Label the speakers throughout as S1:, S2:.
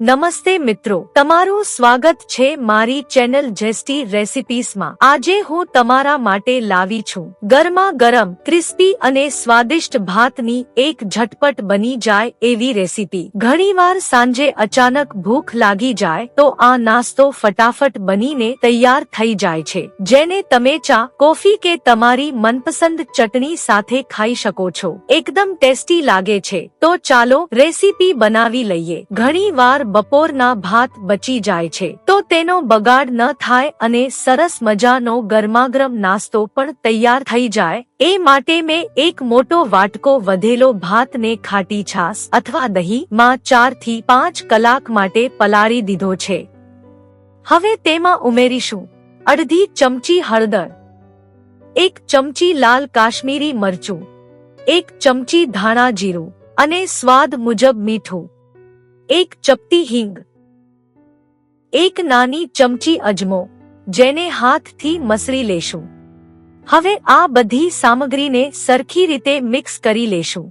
S1: નમસ્તે મિત્રો, તમારું સ્વાગત છે મારી ચેનલ જેસ્ટી રેસિપીસમાં આજે હું તમારા માટે લાવી છું ગરમા ગરમ ક્રિસ્પી અને સ્વાદિષ્ટ ભાતની એક ઝટપટ બની જાય એવી રેસીપી. ઘણીવાર સાંજે અચાનક ભૂખ લાગી જાય તો આ નાસ્તો ફટાફટ બનીને તૈયાર થઈ જાય છે. જેને તમે ચા, કોફી કે તમારી મનપસંદ ચટણી સાથે ખાઈ શકો છો. એકદમ ટેસ્ટી લાગે છે. તો ચાલો રેસીપી બનાવી લઈએ. ઘણીવાર બપોરના ભાત બચી જાય છે. તો તેનો બગાડ ન થાય અને સરસ મજાનો ગરમાગરમ નાસ્તો પણ તૈયાર થઈ જાય. એ માટે મેં એક મોટો વાટકો વધેલો ભાતને ખાટી છાસ અથવા દહીંમાં ચારથી પાંચ કલાક માટે પલાળી દીધો છે. હવે તેમાં ઉમેરીશું અડધી ચમચી હળદર, એક ચમચી લાલ કાશ્મીરી મરચું, એક ચમચી ધાણા જીરું અને સ્વાદ મુજબ મીઠું. એક ચપટી હિંગ. એક નાની ચમચી અજમો, જેને હાથથી મસળી લેશું. હવે આ બધી સામગ્રીને સરખી રીતે મિક્સ કરી લેશું.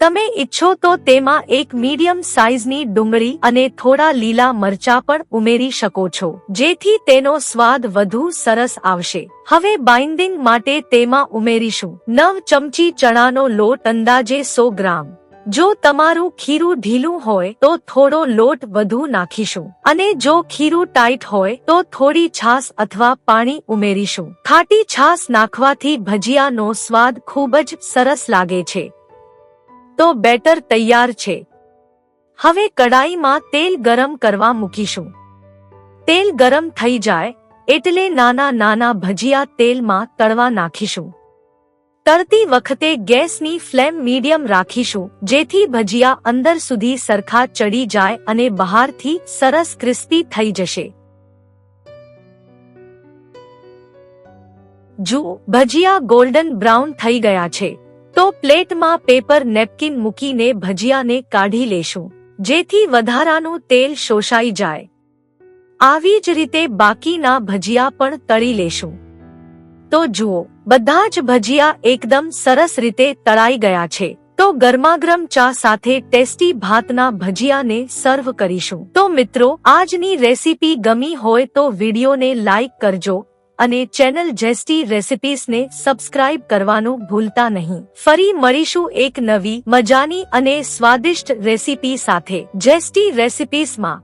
S1: તમે ઈચ્છો તો તેમાં એક મીડિયમ સાઇઝની ડુંગળી અને થોડા લીલા મરચા પણ ઉમેરી શકો છો, જેથી તેનો સ્વાદ વધુ સરસ આવશે. હવે બાઇન્ડિંગ માટે તેમાં ઉમેરીશું. નવ ચમચી ચણાનો લોટ અંદાજે સો ગ્રામ. જો તમારું ખીરું ઢીલું હોય, તો થોડો લોટ વધુ નાખીશું. અને જો ખીરું ટાઈટ હોય, તો થોડી છાસ અથવા પાણી ઉમેરીશું. ખાટી છાસ નાખવાથી ભજીયાનો સ્વાદ ખૂબ જ સરસ લાગે છે. તો બેટર તૈયાર છે. હવે કડાઈમાં તેલ ગરમ કરવા મૂકીશું. તેલ ગરમ થઈ જાય, એટલે નાના નાના ભજીયા તેલમાં તળવા નાખીશું. તળતી વખતે ગેસની ફ્લેમ મીડિયમ રાખીશું, જેથી ભજીયા અંદર સુધી સરખા ચડી જાય અને બહારથી સરસ ક્રિસ્પી થઈ જશે. જુઓ ભજીયા ગોલ્ડન બ્રાઉન થઈ ગયા છે, તો પ્લેટમાં પેપર નેપકિન મૂકીને ભજીયાને કાઢી લેશું, જેથી વધારાનું તેલ શોષાઈ જાય. આવી જ રીતે બાકીના ભજીયા પણ તળી લેશું. તો જુઓ, બધા જ ભજીયા એકદમ સરસ રીતે તળાઈ ગયા છે. તો ગરમાગરમ ચા સાથે ટેસ્ટી ભાતના ભજીયાને સર્વ કરીશું. તો મિત્રો, આજની રેસીપી ગમી હોય તો વિડીયોને લાઈક કરજો અને ચેનલ જેસ્ટી રેસિપીસને સબસ્ક્રાઇબ કરવાનું ભૂલતા નહીં. ફરી મળીશું એક નવી, મજાની અને સ્વાદિષ્ટ રેસીપી સાથે. જેસ્ટી રેસિપીસમાં